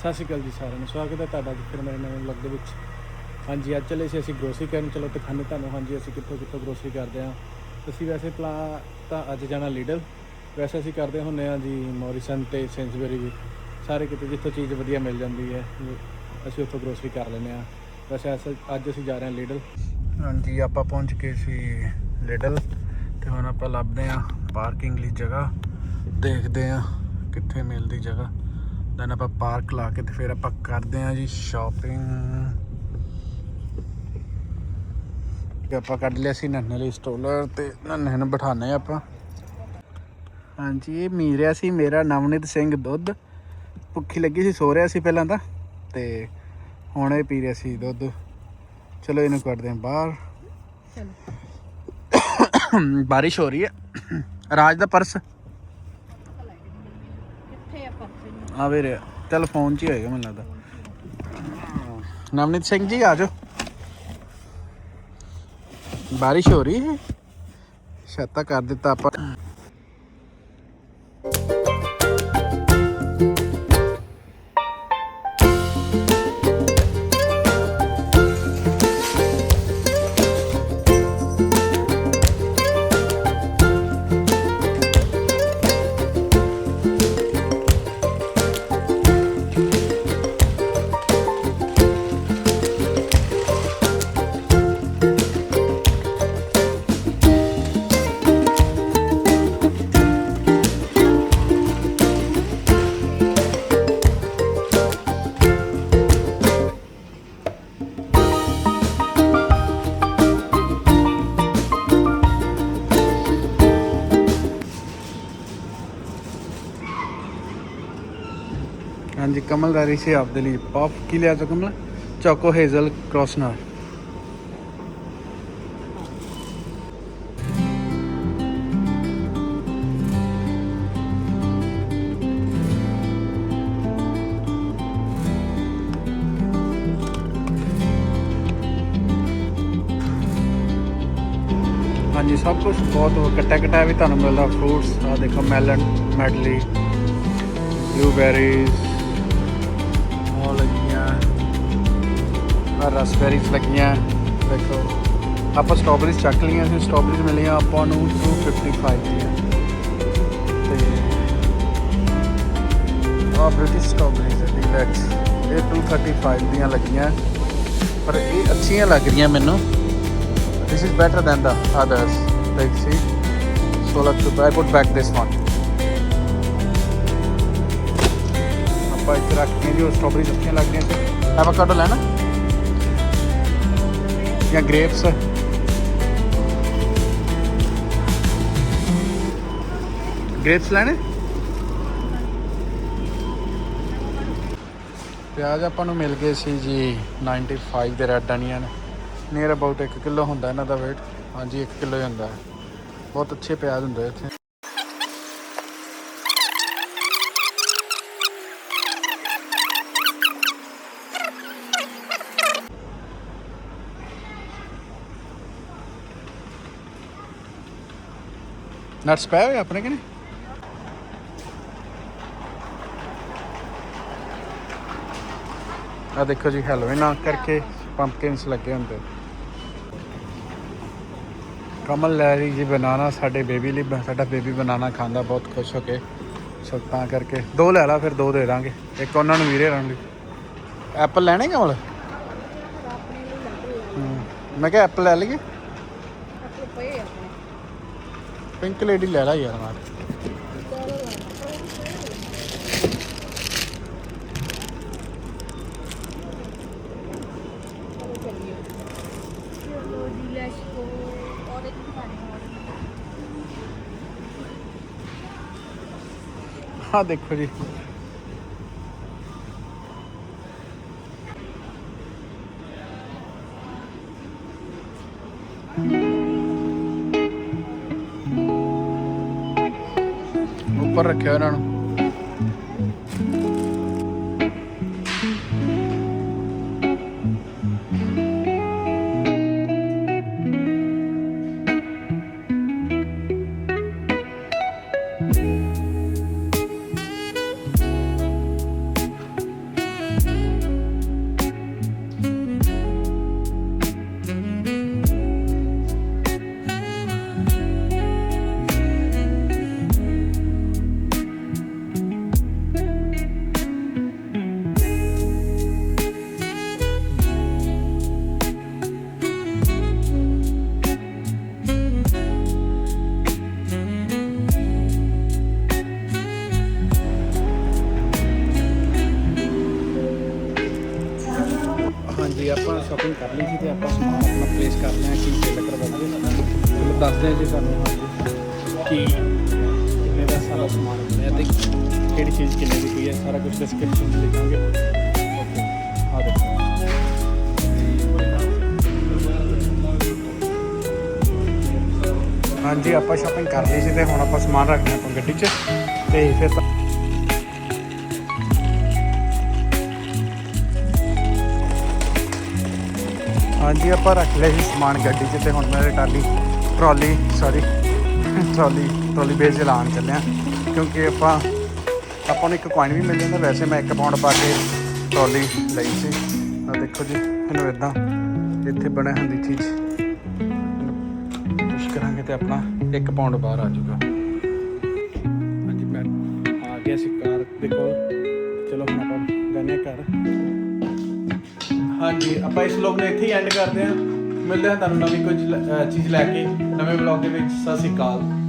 ਸਤਿ ਸ਼੍ਰੀ ਅਕਾਲ ਜੀ ਸਾਰਿਆਂ ਨੂੰ। ਸਵਾਗਤ ਹੈ ਤੁਹਾਡਾ ਜੀ ਫਿਰ ਮੇਰੇ ਨਵੇਂ ਵਲੌਗ ਦੇ ਵਿੱਚ। ਹਾਂਜੀ, ਅੱਜ ਚਲੇ ਸੀ ਅਸੀਂ ਗਰੋਸਰੀ ਕਰਨ। ਚਲੋ ਦਿਖਾਉਂਦੇ ਤੁਹਾਨੂੰ, ਹਾਂਜੀ, ਅਸੀਂ ਕਿੱਥੋਂ ਕਿੱਥੋਂ ਗਰੋਸਰੀ ਕਰਦੇ ਹਾਂ। ਅਸੀਂ ਵੈਸੇ ਪਲਾ ਤਾਂ ਅੱਜ ਜਾਣਾ ਲੀਡਲ ਵੈਸੇ ਅਸੀਂ ਕਰਦੇ ਹੁੰਨੇ ਆ ਜੀ ਮੋਰਿਸਨ ਤੇ ਸੈਂਸਬਰੀ ਵੀ। ਸਾਰੇ ਕਿਤੇ ਜਿੱਥੋਂ ਚੀਜ਼ ਵਧੀਆ ਮਿਲ ਜਾਂਦੀ ਹੈ ਅਸੀਂ ਉੱਥੋਂ ਗਰੋਸਰੀ ਕਰ ਲੈਂਦੇ ਆ ਵੈਸੇ ਅਸ- ਅੱਜ ਅਸੀਂ ਜਾ ਰਹੇ ਹਾਂ ਲੀਡਲ ਹਾਂਜੀ, ਆਪਾਂ ਪਹੁੰਚ ਗਏ ਸੀ ਲੀਡਲ ਤੇ ਹੁਣ ਆਪਾਂ ਲੱਭਦੇ ਆ ਪਾਰਕਿੰਗ ਲਈ ਜਗ੍ਹਾ। ਦੇਖਦੇ ਆ ਕਿੱਥੇ ਮਿਲਦੀ ਜਗ੍ਹਾ। ਦੈਨ ਆਪਾਂ ਪਾਰਕ ਲਾ ਕੇ ਤੇ ਫਿਰ ਆਪਾਂ ਕਰਦੇ ਆ ਜੀ ਸ਼ਾਪਿੰਗ ਆਪਾਂ ਕੱਢ ਲਿਆ ਸੀ ਨੰਨੇ ਲਈ ਸਟੋਲਰ ਤੇ ਨੰਨੇ ਨੂੰ ਬਿਠਾਣੇ ਆਪਾਂ। ਹਾਂਜੀ ਇਹ ਮੀਰਿਆ ਸੀ ਮੇਰਾ ਨਵਨੀਤ ਸਿੰਘ ਦੁੱਧ। ਭੁੱਖੀ ਲੱਗੀ ਸੀ ਸੋ ਰਿਹਾ ਸੀ ਪਹਿਲਾਂ ਤਾਂ। ਤੇ ਹੁਣ ਇਹ ਪੀ ਰਿਹਾ ਸੀ ਦੁੱਧ। ਚਲੋ ਇਹਨੂੰ ਕੱਢਦੇ ਹਾਂ ਬਾਹਰ। ਬਾਰਿਸ਼ ਹੋ ਰਹੀ ਹੈ। ਰਾਜ ਦਾ ਪਰਸ ਕਿੱਥੇ ਆ ਪਰਸ ਆ ਵੀਰੇ ਟੈਲੀਫੋਨ 'ਚ ਹੀ ਹੋਏਗਾ ਮੈਨੂੰ ਲੱਗਦਾ। ਨਵਨੀਤ ਸਿੰਘ ਜੀ, ਆ ਜਾਓ। ਬਾਰਿਸ਼ ਹੋ ਰਹੀ ਹੈ। ਛੱਤਾ ਕਰ ਦਿੱਤਾ ਆਪਾਂ। ਹਾਂਜੀ, ਕਮਲ ਦਾ ਰਹੀ ਸੀ ਆਪਦੇ ਲਈ ਪੌਪ ਕੀ ਲਿਆ ਤਾ ਕਮਲ? Choco Hazel ਕ੍ਰੋਸਨਰ। ਹਾਂਜੀ, ਸਭ ਕੁਝ ਬਹੁਤ ਕੱਟਾ ਕੱਟਾ ਵੀ ਤੁਹਾਨੂੰ ਮਿਲਦਾ ਫਰੂਟਸ ਆ ਦੇਖੋ ਮੈਲਨ ਮੈਡਲੀ ਬਲੂਬੈਰੀਜ਼ ਰਸਬੈਰੀਜ਼ ਲੱਗੀਆਂ। ਦੇਖੋ, ਆਪਾਂ ਸਟ੍ਰਾਬੇਰੀਜ਼ ਚੱਕ ਲਈਆਂ ਸੀ ਸਟ੍ਰਾਬੇਰੀਜ਼ ਮਿਲੀਆਂ ਆਪਾਂ ਨੂੰ 255 ਦੀਆਂ। ਤੇ ਆ ਬ੍ਰਿਟਿਸ਼ ਸਟ੍ਰਾਬੇਰੀਜ਼ ਹੈ ਡੀਲੈਕਸ ਇਹ 235 ਦੀਆਂ ਲੱਗੀਆਂ। ਪਰ ਇਹ ਅੱਛੀਆਂ ਲੱਗ ਰਹੀਆਂ ਮੈਨੂੰ। This is better than the others like see so let's I put back this one ਆਪਾਂ ਇੱਥੇ ਰੱਖ ਕੇ ਜੋ ਸਟ੍ਰਾਬੇਰੀ ਅੱਛੀਆਂ ਲੱਗਦੀਆਂ ਸੀ। ਐਵੋਕਾਡੋ ਲੈਣਾ? ਜਾਂ ਗ੍ਰੇਪਸ ਗ੍ਰੇਪਸ ਲੈਣੇ ਪਿਆਜ਼ ਆਪਾਂ ਨੂੰ ਮਿਲ ਗਏ ਸੀ ਜੀ 95 ਦੇ red onion. Near about 1 kilo ਹੁੰਦਾ ਇਹਨਾਂ ਦਾ weight ਹਾਂਜੀ 1 ਕਿਲੋ ਹੀ ਹੁੰਦਾ। ਬਹੁਤ ਅੱਛੇ ਪਿਆਜ਼ ਹੁੰਦੇ ਇੱਥੇ। ਨਟਸ ਪਏ ਹੋਏ ਆਪਣੇ ਕਿ ਨਹੀਂ? ਆ ਦੇਖੋ ਜੀ ਹੈਲੋਵੀਨ ਆ ਕਰਕੇ ਪੰਪਕਿਨਸ ਲੱਗੇ ਹੁੰਦੇ। ਕਮਲ ਲੈ ਰਹੀ ਜੀ ਬਨਾਨਾ ਸਾਡੇ ਬੇਬੀ ਲਈ ਸਾਡਾ ਬੇਬੀ ਬਨਾਨਾ ਖਾਂਦਾ ਬਹੁਤ ਖੁਸ਼ ਹੋ ਕੇ। ਸੋ ਤਾਂ ਕਰਕੇ ਦੋ ਲੈ ਲਾ ਫਿਰ ਦੋ ਦੇ ਦਾਂਗੇ। ਇੱਕ ਉਹਨਾਂ ਨੂੰ ਵੀਰੇ ਰਹਿਣ ਲਈ। ਐਪਲ ਲੈਣੇ ਕਮਲ। ਮੈਂ ਕਿਹਾ ਐਪਲ ਲੈ ਲਈਏ। ਆਪਣੇ ਪਏ ਆ। ਆਪਣੇ ਪਿੰਕ ਲੇਡੀ ਲੈ ਲਾ ਯਾਰ ਮਾਰ। ਚਲੋ ਚੱਲੀਏ ਚਲੋ ਜੀ ਆਪਾਂ ਸ਼ਾਪਿੰਗ ਕਰ ਲਈ ਸੀ ਤੇ ਆਪਾਂ ਸਮਾਨ ਆਪਣਾ ਪਲੇਸ ਕਰਦੇ ਹਾਂ ਕੀ ਸੇਲ ਕਰਵਾਉਂਦੇ ਚਲੋ ਦੱਸਦੇ ਹਾਂ ਜੀ ਤੁਹਾਨੂੰ ਕੀ ਕਿੰਨੇ ਦਾ ਸਾਰਾ ਸਮਾਨ ਬਣਿਆ ਤੇ ਕਿਹੜੀ ਚੀਜ਼ ਕਿੰਨੇ ਦੀ ਪਈ ਹੈ, ਸਾਰਾ ਕੁਝ ਡਿਸਕ੍ਰਿਪਸ਼ਨ 'ਚ ਲਿਖਾਂਗੇ। ਆ ਦੇਖੋ। ਹਾਂਜੀ, ਆਪਾਂ ਸ਼ਾਪਿੰਗ ਕਰ ਲਈ ਸੀ ਤੇ ਹੁਣ ਆਪਾਂ ਸਮਾਨ ਰੱਖਣਾ ਆਪਾਂ ਗੱਡੀ 'ਚ ਤੇ ਫਿਰ ਹਾਂਜੀ, ਆਪਾਂ ਰੱਖ ਲਿਆ ਸੀ ਸਮਾਨ ਗੱਡੀ 'ਚ ਤੇ ਹੁਣ ਮੈਂ ਟਾਲੀ ਟਰਾਲੀ ਸੌਰੀ ਟਰਾਲੀ ਟਰਾਲੀ ਬੇਸ ਚਲਾਉਣ ਚੱਲਿਆ। ਕਿਉਂਕਿ ਆਪਾਂ ਆਪਾਂ ਨੂੰ ਇੱਕ ਕੋਇਨ ਵੀ ਮਿਲ ਜਾਂਦਾ, ਵੈਸੇ ਮੈਂ 1 ਪਾਉਂਡ ਪਾ ਕੇ ਟਰਾਲੀ ਲਈ ਸੀ। ਆ ਦੇਖੋ ਜੀ ਇਹਨੂੰ ਇਦਾਂ ਇੱਥੇ ਬਣਿਆ ਹੁੰਦੀ ਚੀਜ਼। ਪੁਸ਼ ਕਰਾਂਗੇ ਤੇ ਆਪਣਾ 1 ਪਾਉਂਡ ਬਾਹਰ ਆ ਜਾਊਗਾ। ਹਾਂਜੀ, ਮੈਂ ਆ ਗਿਆ ਸੀ ਕਾਰ ਦੇ ਕੋਲ। ਚਲੋ ਹੁਣ ਆਪਾਂ ਗਾਣੇ ਘਰ ਹਾਂਜੀ, ਆਪਾਂ ਇਸ ਲੋਕ ਨੂੰ ਇੱਥੇ ਹੀ ਐਂਡ ਕਰਦੇ ਹਾਂ। ਮਿਲਦੇ ਹਾਂ ਤੁਹਾਨੂੰ ਨਵੀਂ ਕੁਝ ਚੀਜ਼ ਲੈ ਕੇ ਨਵੇਂ ਵਲੌਗ ਦੇ ਵਿੱਚ। ਸਤਿ ਸ਼੍ਰੀ ਅਕਾਲ।